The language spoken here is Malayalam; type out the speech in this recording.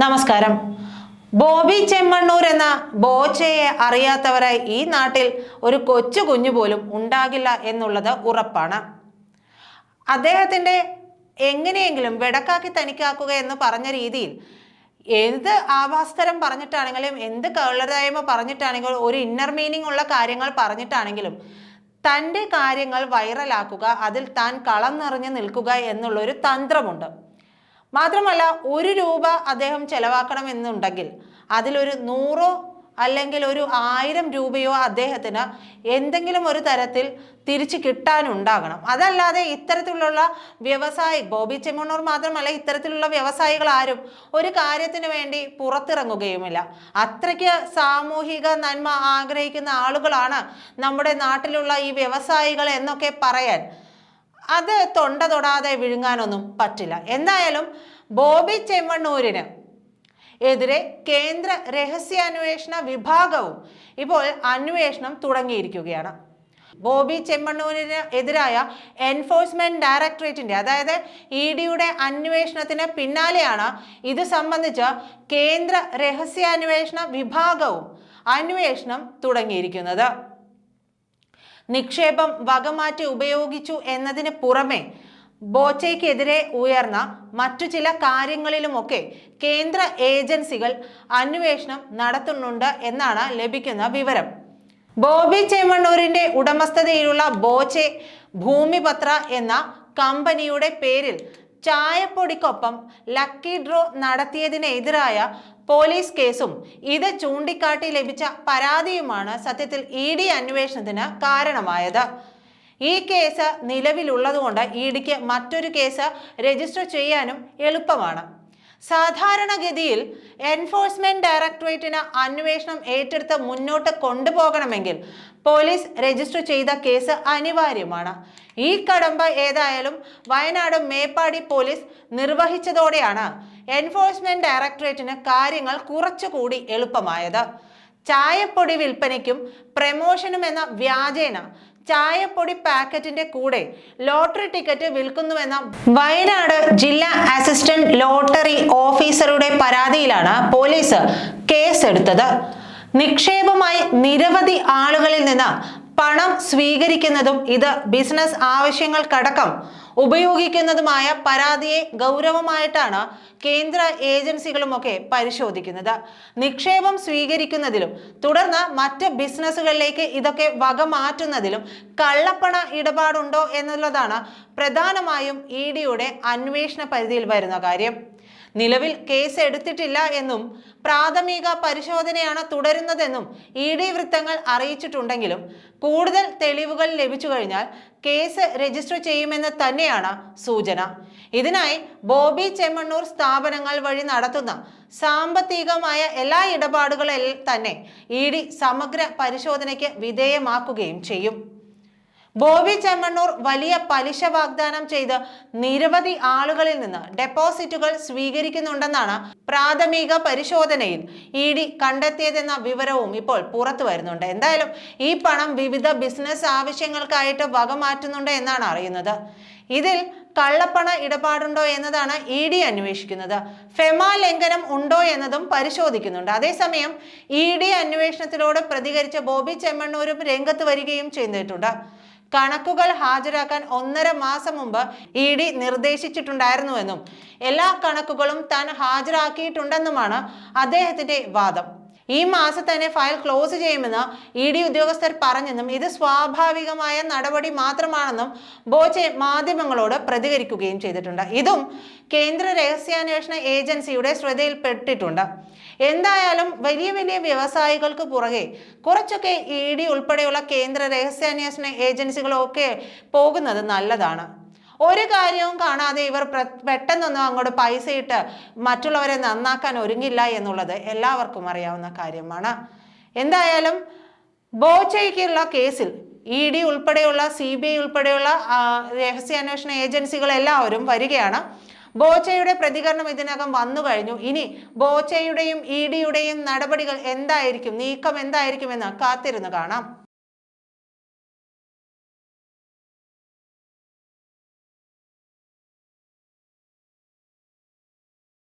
നമസ്കാരം. ബോബി ചെമ്മണ്ണൂർ എന്ന ബോച്ചയെ അറിയാത്തവരായി ഈ നാട്ടിൽ ഒരു കൊച്ചു കുഞ്ഞു പോലും ഉണ്ടാകില്ല എന്നുള്ളത് ഉറപ്പാണ്. അദ്ദേഹത്തിന്റെ എങ്ങനെയെങ്കിലും വെടക്കാക്കി തനിക്കാക്കുക എന്ന് പറഞ്ഞ രീതിയിൽ എന്ത് ആവാസ്തരം പറഞ്ഞിട്ടാണെങ്കിലും എന്ത് കള്ളരായ്മ പറഞ്ഞിട്ടാണെങ്കിലും ഒരു ഇന്നർ മീനിങ് ഉള്ള കാര്യങ്ങൾ പറഞ്ഞിട്ടാണെങ്കിലും തന്റെ കാര്യങ്ങൾ വൈറലാക്കുക അതിൽ താൻ കളം നിറഞ്ഞു നിൽക്കുക എന്നുള്ളൊരു തന്ത്രമുണ്ട്. മാത്രമല്ല ഒരു രൂപ അദ്ദേഹം ചെലവാക്കണമെന്നുണ്ടെങ്കിൽ അതിലൊരു നൂറോ അല്ലെങ്കിൽ ഒരു ആയിരം രൂപയോ അദ്ദേഹത്തിന് എന്തെങ്കിലും ഒരു തരത്തിൽ തിരിച്ചു കിട്ടാനുണ്ടാകണം. അതല്ലാതെ ഇത്തരത്തിലുള്ള വ്യവസായി ബോബി ചെമ്മണ്ണൂർ മാത്രമല്ല ഇത്തരത്തിലുള്ള വ്യവസായികൾ ആരും ഒരു കാര്യത്തിന് വേണ്ടി പുറത്തിറങ്ങുകയുമില്ല. അത്രയ്ക്ക് സാമൂഹിക നന്മ ആഗ്രഹിക്കുന്ന ആളുകളാണ് നമ്മുടെ നാട്ടിലുള്ള ഈ വ്യവസായികൾ എന്നൊക്കെ പറയാൻ അത് തൊണ്ട തൊടാതെ വിഴുങ്ങാനൊന്നും പറ്റില്ല. എന്തായാലും ബോബി ചെമ്മണ്ണൂരിന് എതിരെ കേന്ദ്ര രഹസ്യാന്വേഷണ വിഭാഗവും ഇപ്പോൾ അന്വേഷണം തുടങ്ങിയിരിക്കുകയാണ്. ബോബി ചെമ്മണ്ണൂരിന് എതിരായ എൻഫോഴ്സ്മെന്റ് ഡയറക്ടറേറ്റിന്റെ അതായത് ഇ ഡിയുടെ അന്വേഷണത്തിന് പിന്നാലെയാണ് ഇത് സംബന്ധിച്ച് കേന്ദ്ര രഹസ്യാന്വേഷണ വിഭാഗവും അന്വേഷണം തുടങ്ങിയിരിക്കുന്നത്. നിക്ഷേപം വകമാറ്റി ഉപയോഗിച്ചു എന്നതിന് പുറമെ ബോച്ചയ്ക്കെതിരെ ഉയർന്ന മറ്റു ചില കാര്യങ്ങളിലുമൊക്കെ കേന്ദ്ര ഏജൻസികൾ അന്വേഷണം നടത്തുന്നുണ്ട് എന്നാണ് ലഭിക്കുന്ന വിവരം. ബോബി ചേമണ്ണൂരിന്റെ ഉടമസ്ഥതയിലുള്ള ബോച്ചെ ഭൂമിപത്ര എന്ന കമ്പനിയുടെ പേരിൽ ചായപ്പൊടിക്കൊപ്പം ലക്കി ഡ്രോ നടത്തിയതിനെതിരായ പോലീസ് കേസും ഇത് ചൂണ്ടിക്കാട്ടി ലഭിച്ച പരാതിയുമാണ് സത്യത്തിൽ ഇ ഡി അന്വേഷണത്തിന് കാരണമായത്. ഈ കേസ് നിലവിലുള്ളതുകൊണ്ട് ഇ ഡിക്ക് മറ്റൊരു കേസ് രജിസ്റ്റർ ചെയ്യാനും എളുപ്പമാണ്. സാധാരണഗതിയിൽ എൻഫോഴ്സ്മെന്റ് ഡയറക്ടറേറ്റിന് അന്വേഷണം ഏറ്റെടുത്ത് മുന്നോട്ട് കൊണ്ടുപോകണമെങ്കിൽ പോലീസ് രജിസ്റ്റർ ചെയ്ത കേസ് അനിവാര്യമാണ്. ഈ കടമ്പ ഏതായാലും വയനാട് മേപ്പാടി പോലീസ് നിർവഹിച്ചതോടെയാണ് എൻഫോഴ്സ്മെന്റ് ഡയറക്ടറേറ്റിന് കാര്യങ്ങൾ കുറച്ചുകൂടി എളുപ്പമായത്. ചായപ്പൊടി വിൽപ്പനയ്ക്കും പ്രമോഷനും എന്ന വ്യാജേന ചായപ്പൊടി പാക്കറ്റിന്റെ കൂടെ ലോട്ടറി ടിക്കറ്റ് വിൽക്കുന്നുവെന്ന വയനാട് ജില്ലാ അസിസ്റ്റന്റ് ലോട്ടറി ഓഫീസറുടെ പരാതിയിലാണ് പോലീസ് കേസെടുത്തത്. നിക്ഷേപമായി നിരവധി ആളുകളിൽ നിന്ന് പണം സ്വീകരിക്കുന്നതും ഇത് ബിസിനസ് ആവശ്യങ്ങൾക്കടക്കം ഉപയോഗിക്കുന്നതുമായ പരാതിയെ ഗൗരവമായിട്ടാണ് കേന്ദ്ര ഏജൻസികളുമൊക്കെ പരിശോധിക്കുന്നത്. നിക്ഷേപം സ്വീകരിക്കുന്നതിലും തുടർന്ന് മറ്റ് ബിസിനസ്സുകളിലേക്ക് ഇതൊക്കെ വക മാറ്റുന്നതിലും കള്ളപ്പണ ഇടപാടുണ്ടോ എന്നുള്ളതാണ് പ്രധാനമായും ഇ ഡിയുടെ അന്വേഷണ പരിധിയിൽ വരുന്ന കാര്യം. നിലവിൽ കേസ് എടുത്തിട്ടില്ല എന്നും പ്രാഥമിക പരിശോധനയാണ് തുടരുന്നതെന്നും ഇ ഡി വൃത്തങ്ങൾ അറിയിച്ചിട്ടുണ്ടെങ്കിലും കൂടുതൽ തെളിവുകൾ ലഭിച്ചു കഴിഞ്ഞാൽ കേസ് രജിസ്റ്റർ ചെയ്യുമെന്ന് തന്നെയാണ് സൂചന. ഇതിനായി ബോബി ചെമ്മണ്ണൂർ സ്ഥാപനങ്ങൾ വഴി നടത്തുന്ന സാമ്പത്തികമായ എല്ലാ ഇടപാടുകളിൽ തന്നെ ഇ ഡി സമഗ്ര പരിശോധനയ്ക്ക് വിധേയമാക്കുകയും ചെയ്യും. ബോബി ചെമ്മണ്ണൂർ വലിയ പലിശ വാഗ്ദാനം ചെയ്ത് നിരവധി ആളുകളിൽ നിന്ന് ഡെപ്പോസിറ്റുകൾ സ്വീകരിക്കുന്നുണ്ടെന്നാണ് പ്രാഥമിക പരിശോധനയിൽ ഇ ഡി കണ്ടെത്തിയതെന്ന വിവരവും ഇപ്പോൾ പുറത്തു വരുന്നുണ്ട്. എന്തായാലും ഈ പണം വിവിധ ബിസിനസ് ആവശ്യങ്ങൾക്കായിട്ട് വകമാറ്റുന്നുണ്ട് എന്നാണ് അറിയുന്നത്. ഇതിൽ കള്ളപ്പണ ഇടപാടുണ്ടോ എന്നതാണ് ഇ ഡി അന്വേഷിക്കുന്നത്. ഫെമ ലംഘനം ഉണ്ടോ എന്നതും പരിശോധിക്കുന്നുണ്ട്. അതേസമയം ഇ ഡി അന്വേഷണത്തിലൂടെ പ്രതികരിച്ച ബോബി ചെമ്മണ്ണൂരും രംഗത്ത് വരികയും ചെയ്തിട്ടുണ്ട്. കണക്കുകൾ ഹാജരാക്കാൻ ഒന്നര മാസം മുമ്പ് ഇ ഡി നിർദ്ദേശിച്ചിട്ടുണ്ടായിരുന്നുവെന്നും എല്ലാ കണക്കുകളും താൻ ഹാജരാക്കിയിട്ടുണ്ടെന്നുമാണ് അദ്ദേഹത്തിന്റെ വാദം. ഈ മാസം തന്നെ ഫയൽ ക്ലോസ് ചെയ്യുമെന്ന് ഇ ഡി ഉദ്യോഗസ്ഥർ പറഞ്ഞെന്നും ഇത് സ്വാഭാവികമായ നടപടി മാത്രമാണെന്നും ബോച്ചെ മാധ്യമങ്ങളോട് പ്രതികരിക്കുകയും ചെയ്തിട്ടുണ്ട്. ഇതും കേന്ദ്ര രഹസ്യാന്വേഷണ ഏജൻസിയുടെ ശ്രദ്ധയിൽപ്പെട്ടിട്ടുണ്ട്. എന്തായാലും വലിയ വലിയ വ്യവസായികൾക്ക് പുറകെ കുറച്ചൊക്കെ ഇ ഡി ഉൾപ്പെടെയുള്ള കേന്ദ്ര രഹസ്യാന്വേഷണ ഏജൻസികളൊക്കെ പോകുന്നത് നല്ലതാണ്. ഒരു കാര്യവും കാണാതെ ഇവർ പെട്ടെന്നൊന്നും അങ്ങോട്ട് പൈസ ഇട്ട് മറ്റുള്ളവരെ നന്നാക്കാൻ ഒരുങ്ങില്ല എന്നുള്ളത് എല്ലാവർക്കും അറിയാവുന്ന കാര്യമാണ്. എന്തായാലും ബോച്ചയ്ക്കുള്ള കേസിൽ ഇ ഡി ഉൾപ്പെടെയുള്ള സി ബി ഐ ഉൾപ്പെടെയുള്ള രഹസ്യാന്വേഷണ ഏജൻസികൾ എല്ലാവരും വരികയാണ്. ബോച്ചയുടെ പ്രതികരണം ഇതിനകം വന്നു കഴിഞ്ഞു. ഇനി ബോച്ചയുടെയും ഇ ഡിയുടെയും നടപടികൾ എന്തായിരിക്കും നീക്കം എന്തായിരിക്കുമെന്ന് കാത്തിരുന്ന് കാണാം.